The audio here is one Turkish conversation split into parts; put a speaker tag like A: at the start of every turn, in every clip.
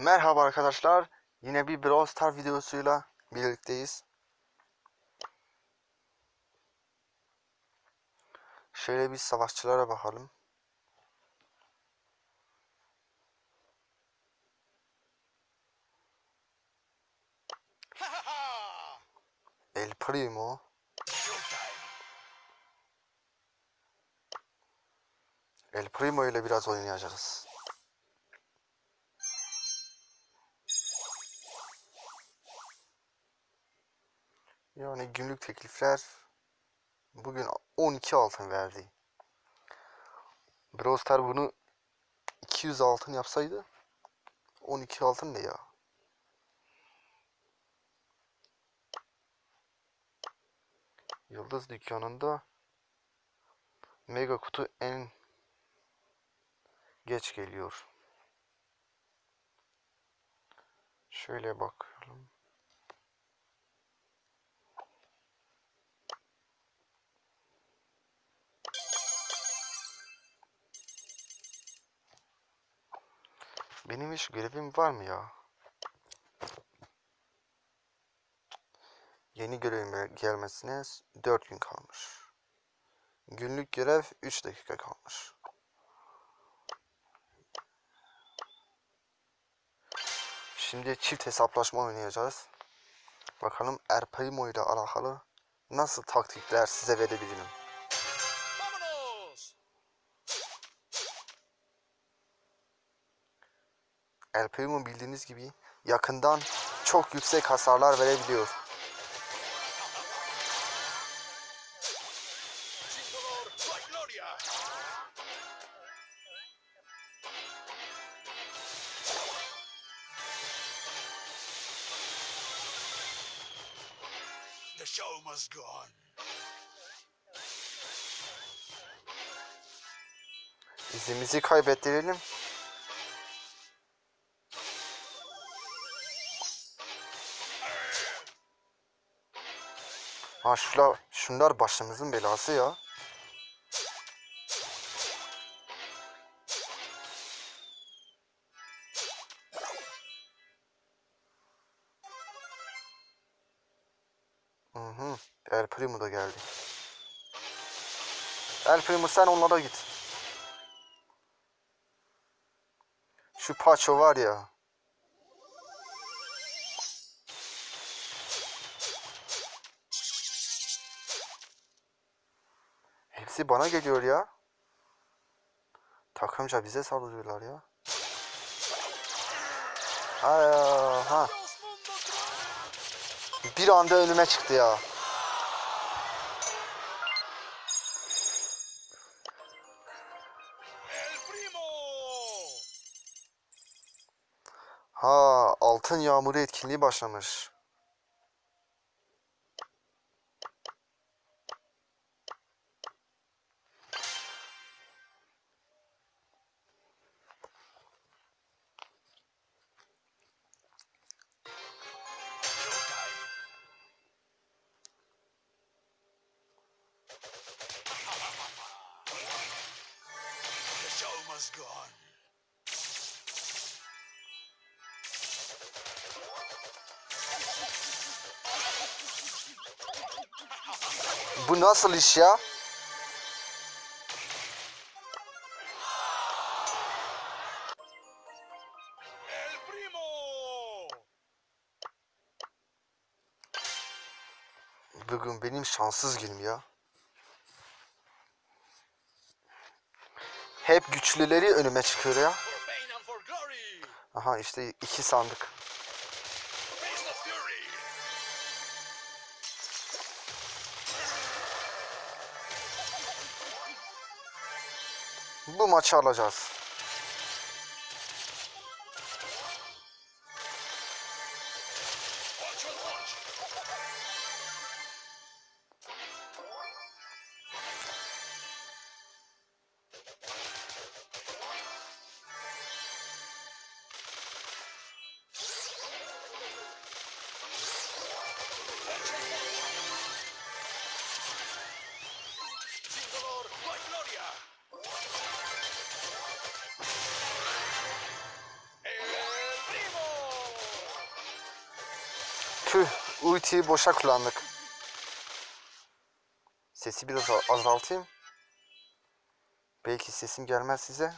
A: Merhaba arkadaşlar. Yine bir Brawl Star videosuyla birlikteyiz. Şöyle bir savaşçılara bakalım. El Primo. El Primo ile biraz oynayacağız. Yani günlük teklifler bugün 12 altın verdi. Brawl Star bunu 200 altın yapsaydı 12 altın ne ya? Yıldız dükkanında mega kutu en geç geliyor. Şöyle bakalım. Benim hiç görevim var mı ya? Yeni görevime gelmesine 4 gün kalmış. Günlük görev 3 dakika kalmış. Şimdi çift hesaplaşma oynayacağız. Bakalım Erprimo ile alakalı nasıl taktikler size verebilirim. El Primo bildiğiniz gibi yakından çok yüksek hasarlar verebiliyor.
B: The show must go on.
A: İzimizi kaybettirelim. Ha şunlar, şunlar başımızın belası ya. Hı hı. El Primo da geldi. El Primo sen onlara git. Şu Paço var ya. Hepsi bana geliyor ya. Takımca bize saldırıyorlar ya. Ay, ha. Bir anda önüme çıktı ya. Ha, altın yağmuru etkinliği başlamış.
B: Show must go on.
A: Bu nasıl iş ya?
B: ¡El primo!
A: Bugün benim şanssız günüm ya. Hep güçlüleri önüme çıkıyor ya. Aha işte iki sandık. Bu maçı alacağız. Ultiyi boşa kullandık. Sesi biraz azaltayım. Belki sesim gelmez size.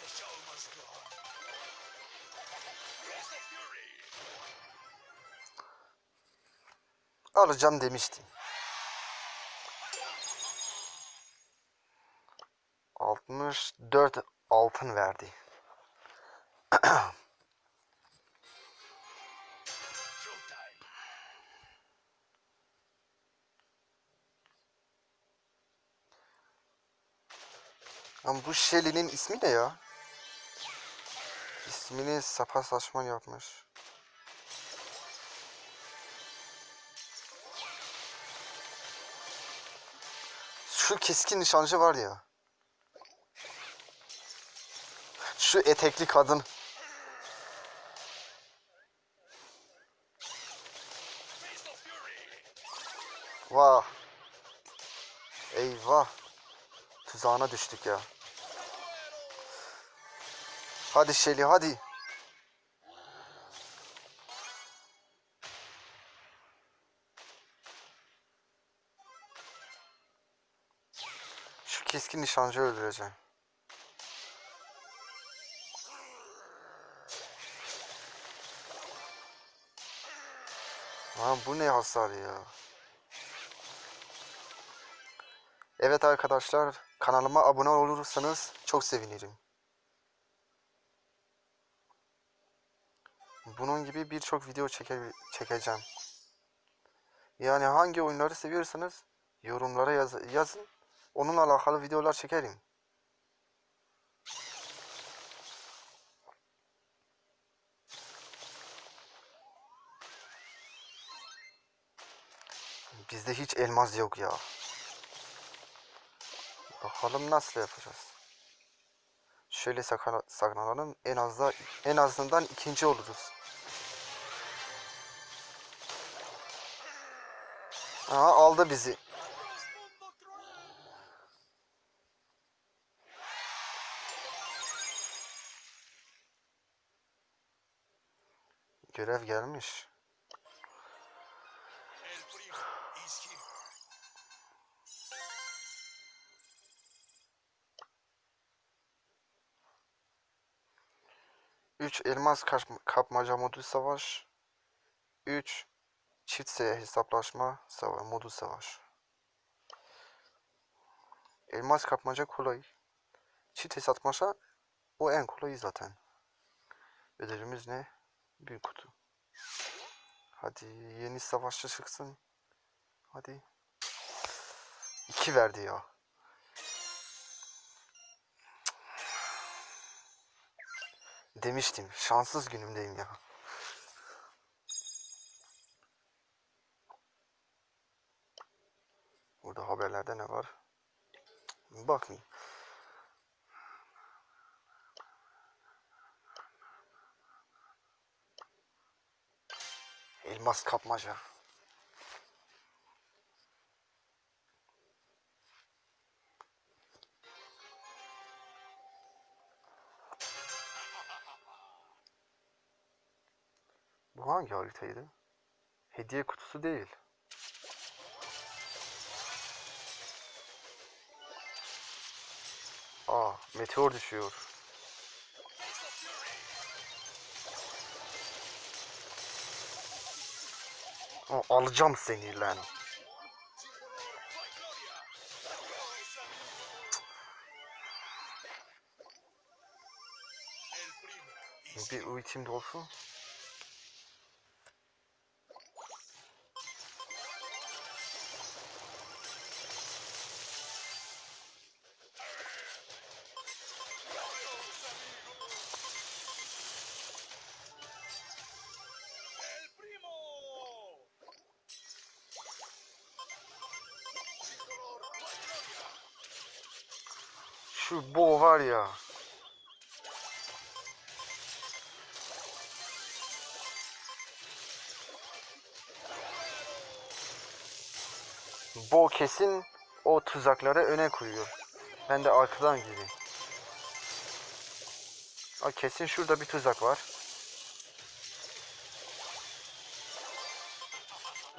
B: The show
A: 64 altın verdi. Ama bu Shelly'nin ismi ne ya? İsmini sapa saçma yapmış. Şu keskin nişancı var ya. Şu etekli kadın. Vah. Eyvah. Tuzağına düştük ya. Hadi Shelly hadi. Şu keskin nişancı öldüreceğim. Lan bu ne hasar ya? Evet arkadaşlar, kanalıma abone olursanız çok sevinirim. Bunun gibi birçok video çeke çekeceğim. Yani hangi oyunları seviyorsanız yorumlara yaz yazın. Onunla alakalı videolar çekerim. Bizde hiç elmas yok ya. Bakalım nasıl yapacağız. Şöyle sakla- saklanalım. En az da en azından ikinci oluruz. Aha aldı bizi. Görev gelmiş. 3 elmas kapmaca modu savaş. 3 çift sayı hesaplaşma savaş modu savaş. Elmas kapmaca kolay. Çift hesaplaşma o en kolayı zaten. Ödevimiz ne? Bir kutu. Hadi yeni savaşçı çıksın. Hadi. 2 verdi ya. Demiştim. Şanssız günümdeyim ya. Burada haberlerde ne var? Bakmayayım. Elmas kapmaca. Bu hangi haritaydı? Hediye kutusu değil. Aa, meteor düşüyor. Aa, alacağım seni lan. Bir ultim de olsun. Şu bo var ya. Bo kesin o tuzakları öne koyuyor. Ben de arkadan gireyim. Aa, kesin şurada bir tuzak var.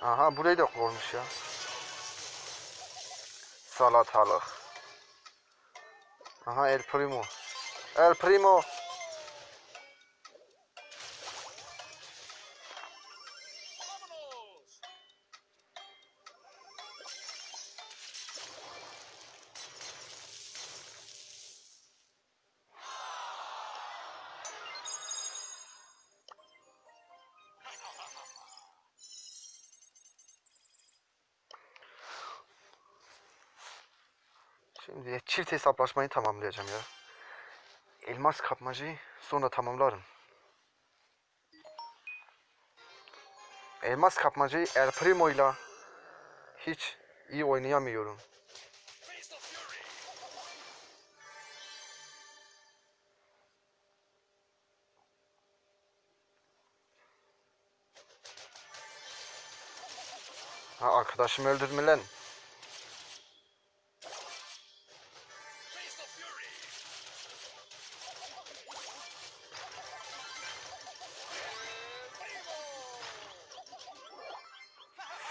A: Aha burayı da kormuş ya. Salatalık. Aha El Primo. El Primo. Şimdi çift hesaplaşmayı tamamlayacağım ya. Elmas kapmacayı sonra tamamlarım. Elmas kapmacayı El Primo ile hiç iyi oynayamıyorum. Ha arkadaşımı öldürme lan.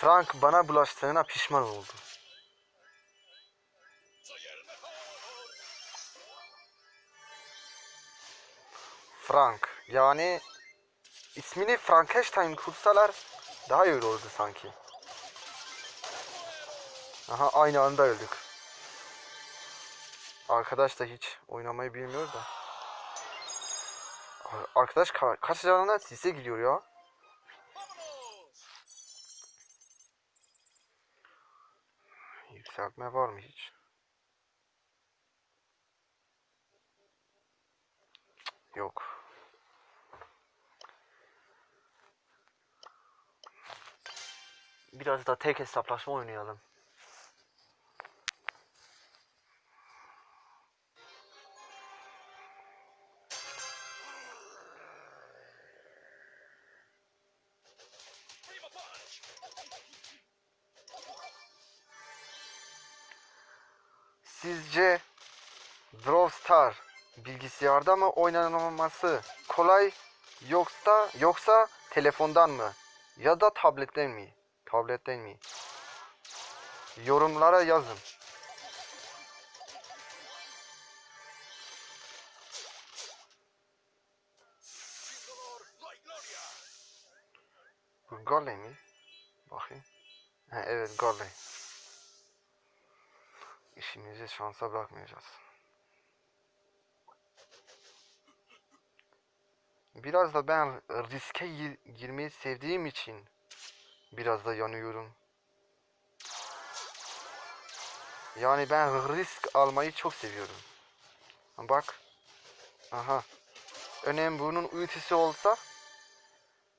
A: Frank bana bulaştığına pişman oldu. Frank yani ismini Frankenstein kursalar daha iyi olurdu sanki. Aha aynı anda öldük. Arkadaş da hiç oynamayı bilmiyor da. Ar- Arkadaş ka- kaç canına size gidiyor ya. Yükseltme var mı hiç? Yok. Biraz da tek hesaplaşma oynayalım. Bilgisayarda mı oynanması kolay yoksa yoksa telefondan mı ya da tabletten mi? Tabletten mi? Yorumlara yazın. Bu Gale mi? Bakayım. Ha, evet Gale. İşimizi şansa bırakmayacağız. Biraz da ben riske gir- girmeyi sevdiğim için biraz da yanıyorum. Yani ben risk almayı çok seviyorum. Bak. Aha. Önemli bunun ultisi olsa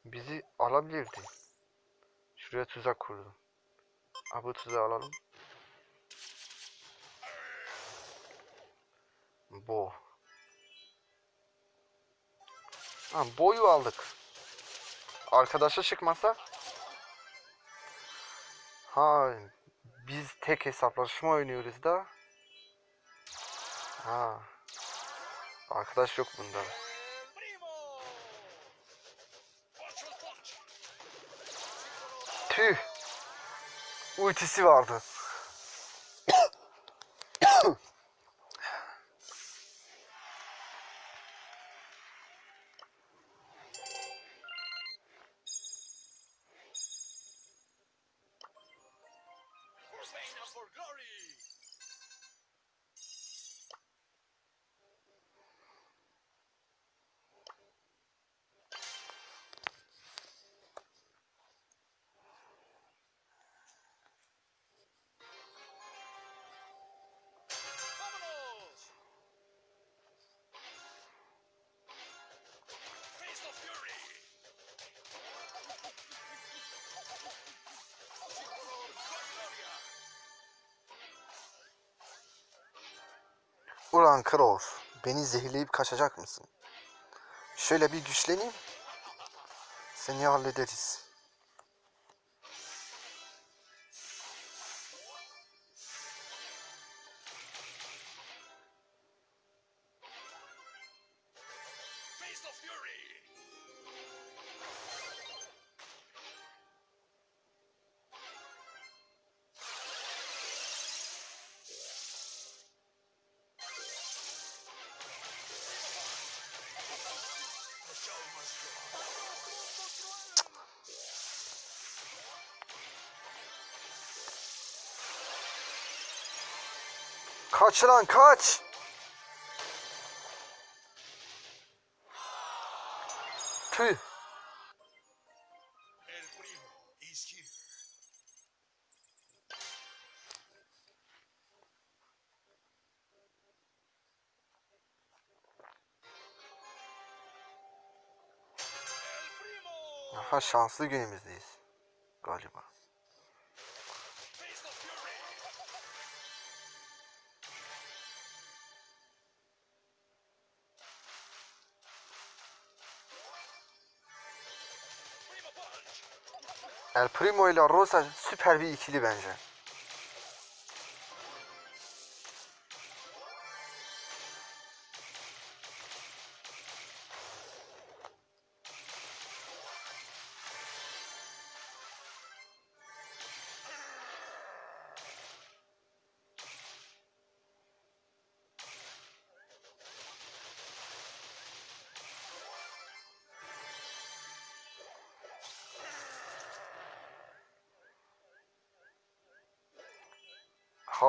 A: bizi alabilirdi. Şuraya tuzak kurdum. Ha bu tuzağı alalım. Bo. Ha boyu aldık. Arkadaşa çıkmasa. Ha biz tek hesaplaşma oynuyoruz da. Ha. Arkadaş yok bunda. Tüh. Ultisi vardı.
B: Vaina for glory!
A: Ulan Kror, beni zehirleyip kaçacak mısın? Şöyle bir güçleneyim. Seni hallederiz. Kaç lan kaç. Tüh.
B: El primo is here. El primo.
A: Aha şanslı günümüzdeyiz. Galiba. El Primo ile Rosa süper bir ikili bence.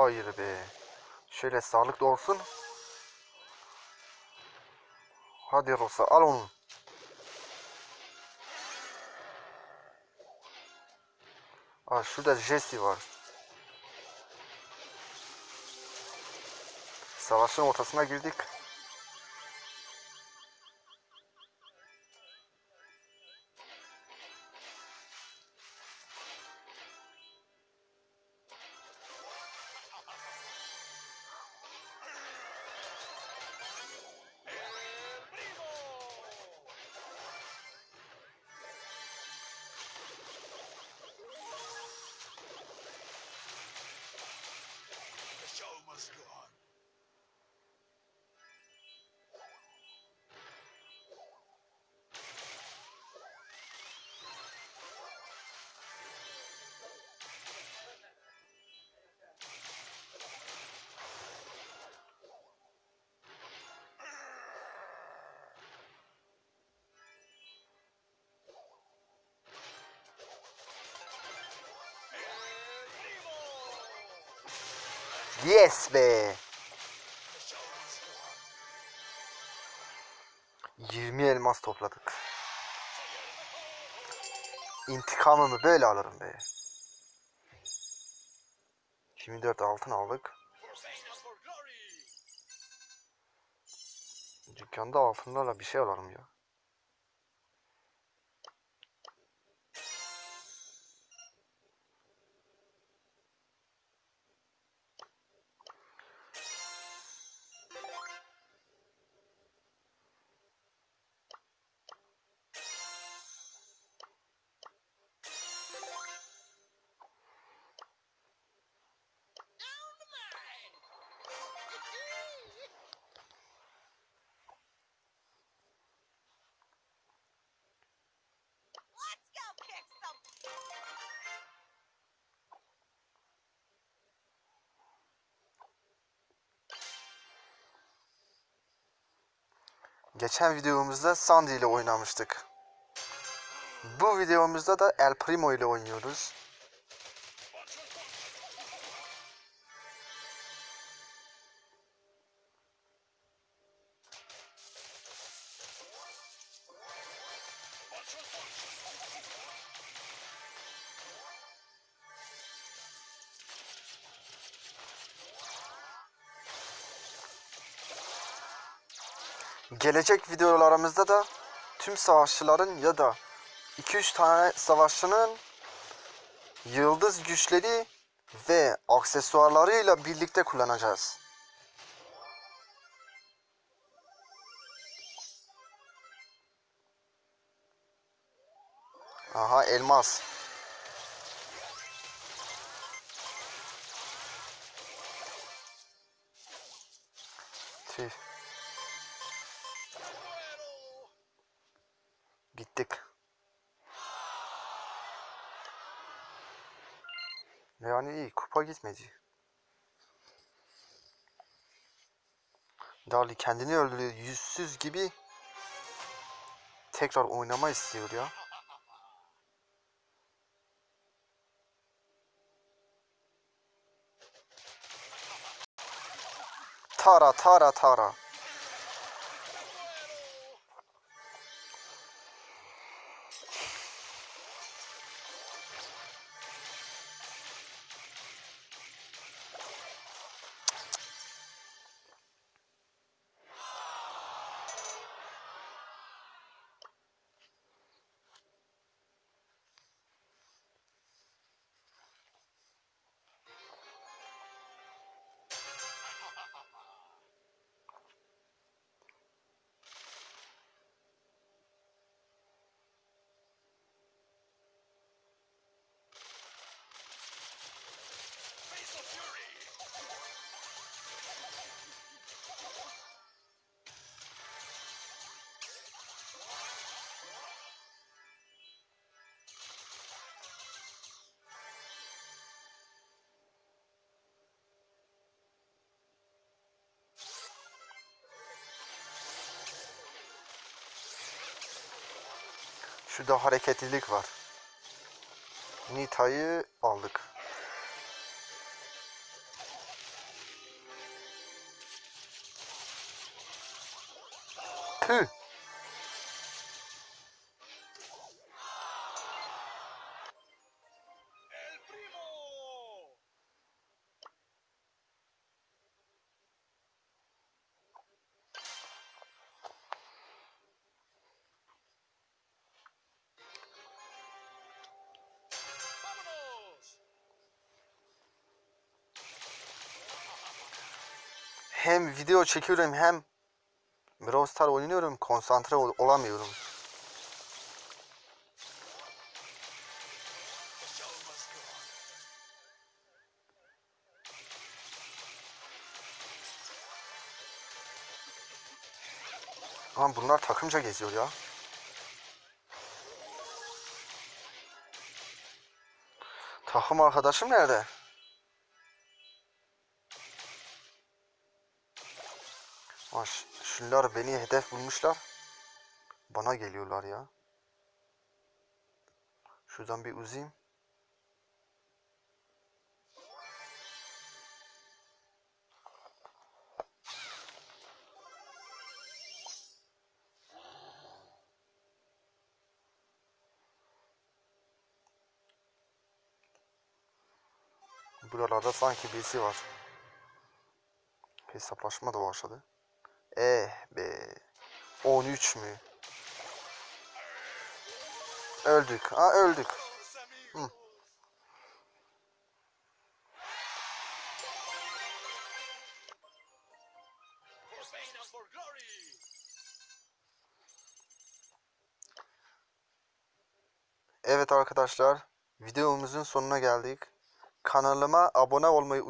A: Hayır be. Şöyle sağlıklı olsun. Hadi Rosa al onu. Aa şurada Jesse var. Savaşın ortasına girdik. Yes be.
B: The show must go on.
A: 20 elmas topladık. İntikamımı böyle alırım be. 24 altın aldık. Dükkanda altınlarla bir şey alalım ya. Geçen videomuzda Sandy ile oynamıştık. Bu videomuzda da El Primo ile oynuyoruz. Gelecek videolarımızda da tüm savaşçıların ya da 2-3 tane savaşçının yıldız güçleri ve aksesuarlarıyla birlikte kullanacağız. Aha elmas. Tüh. Yani iyi kupa gitmedi. Dali kendini öldürüyor yüzsüz gibi tekrar oynama istiyor ya. Tara tara tara. Şurada hareketlilik var. Nita'yı aldık. Tüh. Hem video çekiyorum hem Brawl Star oynuyorum. Konsantre ol- olamıyorum. Lan bunlar takımca geziyor ya. Takım arkadaşım nerede? Şunlar beni hedef bulmuşlar. Bana geliyorlar ya. Şuradan bir uzayım. Buralarda sanki birisi var. Hesaplaşma da başladı. Eh be. 13 mü? Öldük. Ha öldük.
B: Glory.
A: Evet arkadaşlar. Videomuzun sonuna geldik. Kanalıma abone olmayı